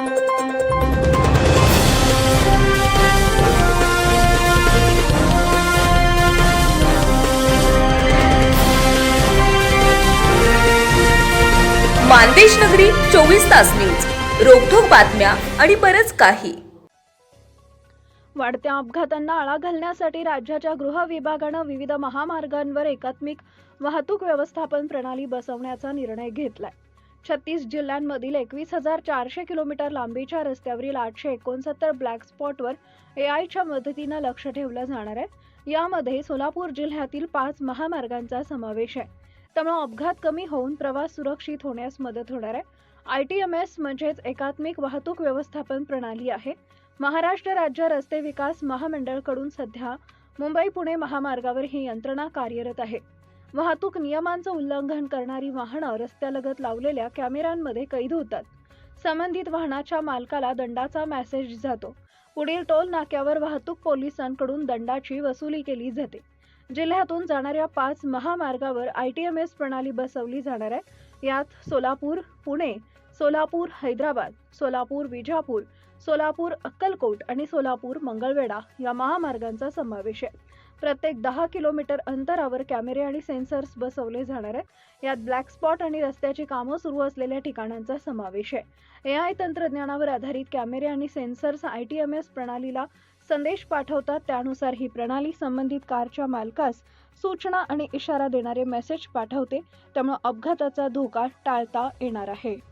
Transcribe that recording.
मानदेश नगरी चोवीस तास न्यूज. रोखोक बातम्या आणि बरच काही. वाढत्या अपघातांना आळा घालण्यासाठी राज्याच्या गृह विभागानं विविध महामार्गांवर एकात्मिक वाहतूक व्यवस्थापन प्रणाली बसवण्याचा निर्णय घेतलाय. छत्तीस जिल्ह्यांमधील एकवीस हजार चारशे किलोमीटर लांबीच्या रस्त्यावरील आठशे एकोणसत्तर ब्लॅक स्पॉटवर एआयच्या मदतीनं लक्ष ठेवलं जाणार आहे. यामध्ये सोलापूर जिल्ह्यातील पाच महामार्गांचा समावेश आहे. त्यामुळे अपघात कमी होऊन प्रवास सुरक्षित होण्यास मदत होणार आहे. आय टी एम एस म्हणजेच एकात्मिक वाहतूक व्यवस्थापन प्रणाली आहे. महाराष्ट्र राज्य रस्ते विकास महामंडळकडून सध्या मुंबई पुणे महामार्गावर ही यंत्रणा कार्यरत आहे. वाहतूक नियमांचं उल्लंघन करणारी वाहनं रस्त्यालगत लावलेल्या कॅमेऱ्यांमध्ये कैद होतात. संबंधित वाहनाच्या मालकाला दंडाचा मेसेज जातो. पुढील टोल नाक्यावर वाहतूक पोलिसांकडून दंडाची वसुली केली जाते. जिल्ह्यातून जाणाऱ्या पाच महामार्गावर आय टी एम एस प्रणाली बसवली जाणार आहे. यात सोलापूर पुणे सोलापूर हैदराबाद सोलापूर विजापूर सोलापूर अक्कलकोट आणि सोलापूर मंगळवेढा या महामार्गांचा समावेश आहे. प्रत्येक दहा किलोमीटर अंतरावर कॅमेरे आणि सेन्सर्स बसवले जाणार आहेत. यात ब्लॅक स्पॉट आणि रस्त्याची कामं सुरू असलेल्या ठिकाणांचा समावेश आहे. ए आय तंत्रज्ञानावर आधारित कॅमेरे आणि sensors I T M S प्रणालीला संदेश पाठवतात. त्यानुसार ही प्रणाली संबंधित कारच्या मालकास सूचना आणि इशारा देणारे मेसेज पाठवते. त्यामुळे अपघाताचा धोका टाळता येणार आहे.